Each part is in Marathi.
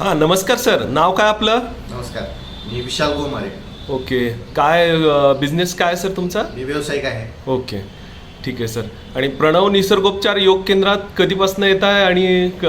हां नमस्कार सर. नाव काय आपलं? नमस्कार. मी विशाल गोमारे. ओके. काय बिझनेस काय सर तुमचा? मी व्यावसायिक आहे. ओके. ठीक आहे सर. आणि प्रणव निसर्गोपचार योग केंद्रात कधीपासून येत आहे आणि क-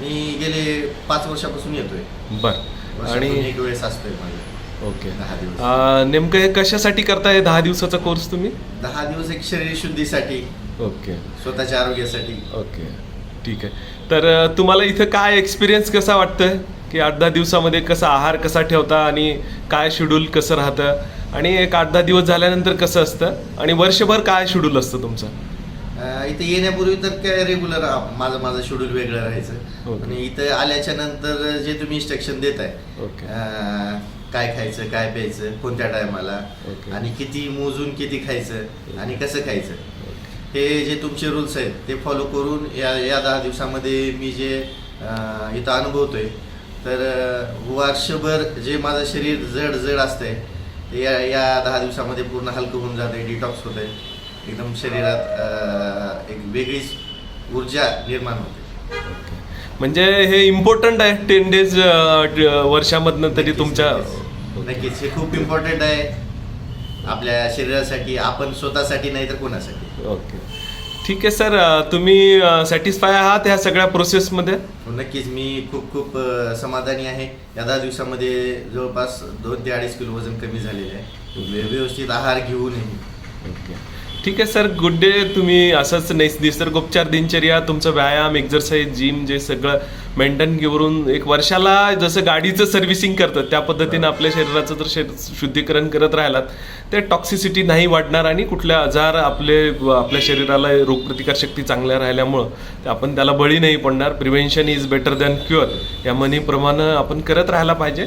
मी गेले पाच वर्षापासून येतोय. बर. वर्षातून आणि एक वेळेस असतोय माझं. ओके. दहा दिवस. नेमकं हे कशासाठी करताय? दहा दिवसाचा कोर्स तुम्ही? दहा दिवस एक शरीर शुद्धीसाठी ओके. स्वतःच्या आरोग्यासाठी. ओके. ठीक आहे. तर तुम्हाला इथं काय एक्सपिरियन्स कसा वाटतंय? की आठ दहा दिवसामध्ये कसा आहार कसा ठेवता आणि काय शेड्यूल कसं राहतं? आणि एक आठ दहा दिवस झाल्यानंतर कसं असतं? आणि वर्षभर काय शेड्यूल असतं तुमचं? अं, इथे येण्यापूर्वी तर काय रेग्युलर माझं माझं शेड्यूल वेगळं राहायचं. ओके. आणि इथं आल्याच्यानंतर जे तुम्ही इन्स्ट्रक्शन देताय ओके. अं, काय खायचं काय प्यायचं कोणत्या टायमाला ओके. आणि किती मोजून किती खायचं आणि कसं खायचं. हे जे तुमचे रूल्स आहेत ते फॉलो करून या या दहा दिवसामध्ये मी जे इथं अनुभवतोय. तर अं, वर्षभर जे माझं शरीर जड जड असतंय ते या या दहा दिवसामध्ये पूर्ण हलकं होऊन जाते डिटॉक्स होत आहे एकदम शरीरात एक वेगळीच ऊर्जा निर्माण होते. म्हणजे हे इम्पॉर्टंट आहे टेन डेज वर्षामधनं तरी तुमच्या नक्कीच. हे खूप इम्पॉर्टंट आहे. आपल्या शरीरासाठी आपण स्वतःसाठी नाही तर कोणासाठी. ओके. ठीक आहे सर. तुम्ही सॅटिस्फाय आहात ह्या सगळ्या प्रोसेसमध्ये नक्कीच. मी खूप खूप समाधानी आहे. या दहा दिवसामध्ये जवळपास दोन ते अडीच किलो वजन कमी झालेले आहे. व्य- व्यवस्थित आहार घेऊनही ठीक आहे सर. गुड डे तुम्ही असंच नैस निसर्गोपचार दिनचर्या तुमचं व्यायाम एक्झरसाईज जिम जे सगळं मेंटेन घेऊन एक वर्षाला जसं गाडीचं सर्व्हिसिंग करतं त्या पद्धतीनं आपल्या शरीराचं जर शरीर शुद्धीकरण करत राहिलात ते टॉक्सिसिटी नाही वाढणार आणि कुठल्या आजार आपले आपल्या शरीराला रोगप्रतिकारशक्ती चांगल्या राहिल्यामुळं आपण त्याला बळी नाही पडणार. Prevention is better than cure या म्हणीप्रमाणे आपण करत राहायला पाहिजे.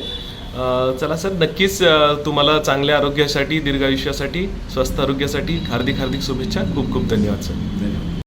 चला सर नक्कीच तुम्हाला चांगल्या आरोग्यासाठी दीर्घायुष्यासाठी स्वस्थ आरोग्यासाठी हार्दिक हार्दिक शुभेच्छा. खूप खूप धन्यवाद सर. धन्यवाद.